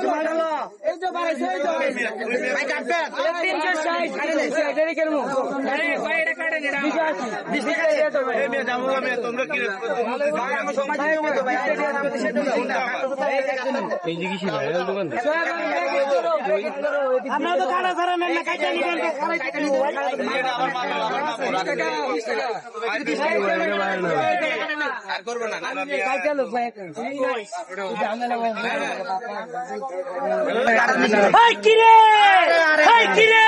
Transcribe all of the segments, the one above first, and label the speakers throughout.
Speaker 1: এই যে বাড়াইছে এই যে ভাই কাটবে তিনশো ষাট আরে না এটা কেন? আরে দিয়ে তো কাটা ছাড়া নেন না কাটা নিবেন ভাই
Speaker 2: করব না
Speaker 1: কিরে কিরে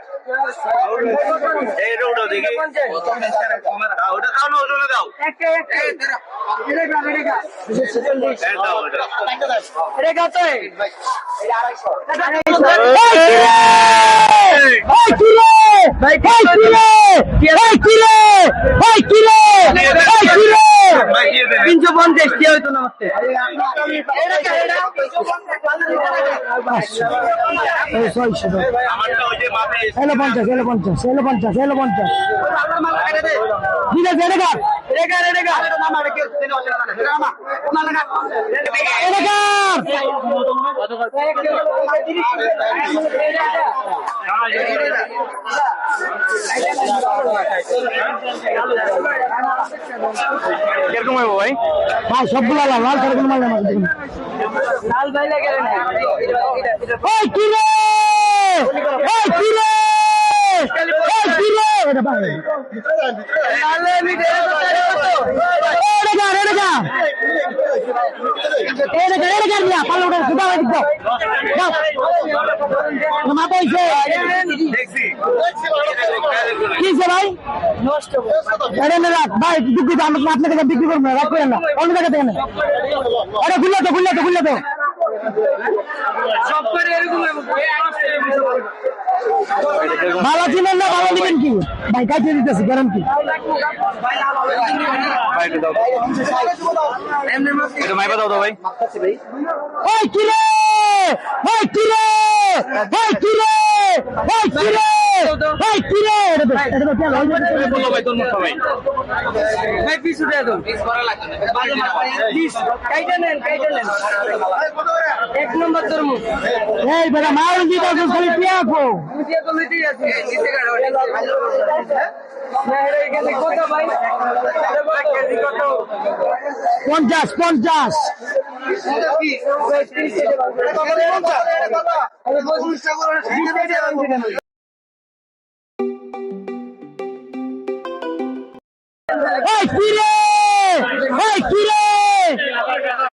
Speaker 1: কিরে দুশো চল্লিশ
Speaker 2: এটা মাপ দাও এটা
Speaker 1: এই যে এই যে আমার আছে এটা কার এটা কার এটা কার
Speaker 2: তুলে! ভাই এই
Speaker 1: তিনশো পঞ্চাশ কি হইতো না
Speaker 2: আমারটা ওই যে
Speaker 3: এলো পঞ্চাশ
Speaker 2: কীরকম হবে ভাই?
Speaker 3: ভাই সবগুলো লাল লাল করে মাল
Speaker 1: লাল ভাই লাগে
Speaker 3: ওই কি রে? ওই কি রে? ওই কি রে? এটা ভাই। ভাই বিক্রি কাছে বিক্রি করব না করেন না অন্য জায়গা থেকে না খুললে তো খুললে তো খুললে তো ভালো কিনেন না ভালো দিবেন কি? ভাই কাজে দিতেছি গ্যারান্টি
Speaker 2: ভাই একটু দাও একটু ভাই। ভাই তো ভাই
Speaker 3: ওই কি ওই কি রে কি কি কি এটা তো এটা তো কেন
Speaker 2: বলো ভাই তোর মুখ ভাই।
Speaker 1: ভাই পিস উঠে দাও পিস করা লাগবে না পিস কাইটা নেন কাইটা নেন। এক নম্বর তরমুজ।
Speaker 3: এই বেটা মাউল দি দাও খালি পিয়াকো
Speaker 1: মুজিয়া তো লইতেই আছে। নিচে কাটো না এটা এখানে কত ভাই? ভাই কত
Speaker 3: পঞ্চাশ। পঞ্চাশ। ওই কিরে রে ওই কি রে